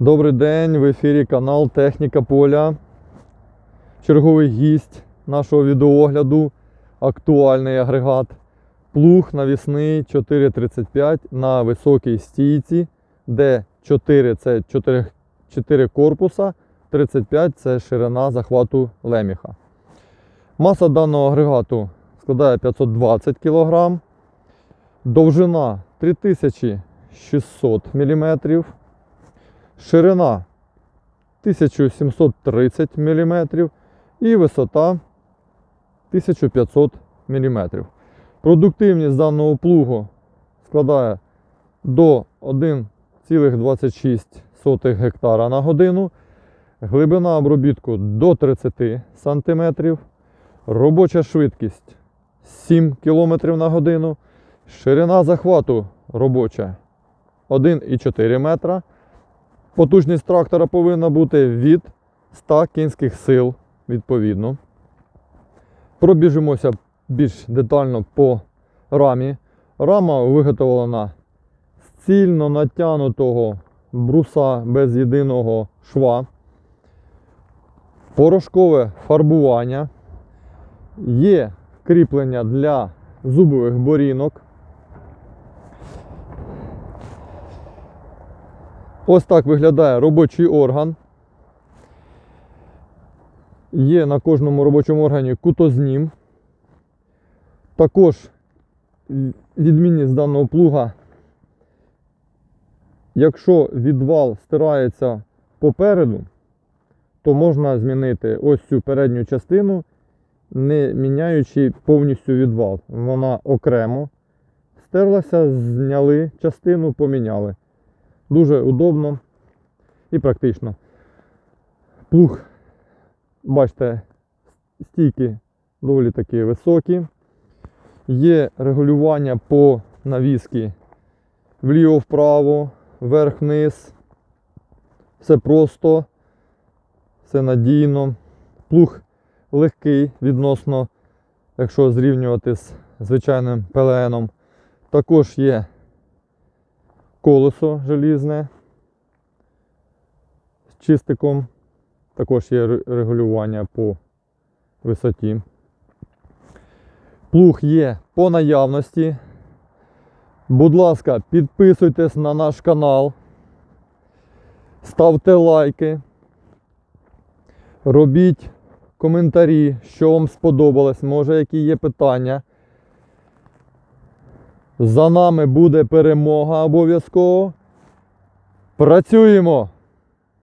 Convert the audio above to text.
Добрий день, в ефірі канал Техніка Поля. Черговий гість нашого відеоогляду. Актуальний агрегат. Плуг навісний 435 на високій стійці, де 4 це 4, 4 корпуса, 35 це ширина захвату леміха. Маса даного агрегату складає 520 кг, довжина 3600 мм, ширина 1730 мм і висота 1500 мм. Продуктивність даного плугу складає до 1,26 гектара на годину, глибина обробітку до 30 см, робоча швидкість 7 км на годину, ширина захвату робоча 1,4 метра. Потужність трактора повинна бути від 100 кінських сил відповідно. Пробіжимося більш детально по рамі. Рама виготовлена з цільно натягнутого бруса без єдиного шва. Порошкове фарбування. Є кріплення для зубових борінок. Ось так виглядає робочий орган. Є на кожному робочому органі кутознім. Також відмінність даного плуга, якщо відвал стирається попереду, то можна змінити ось цю передню частину, не міняючи повністю відвал. Вона окремо стерлася, зняли частину, поміняли. Дуже удобно і практично. Плуг, бачите, стійки доволі такі високі. Є регулювання по навіски вліво-вправо, вверх-вниз. Все просто, все надійно. Плуг легкий відносно, якщо зрівнювати з звичайним ПЛНом. Також є колесо желізне з чистиком. Також є регулювання по висоті. Плуг є по наявності. Будь ласка, підписуйтесь на наш канал, ставте лайки, робіть коментарі, що вам сподобалось, може які є питання. За нами буде перемога обов'язково. Працюємо!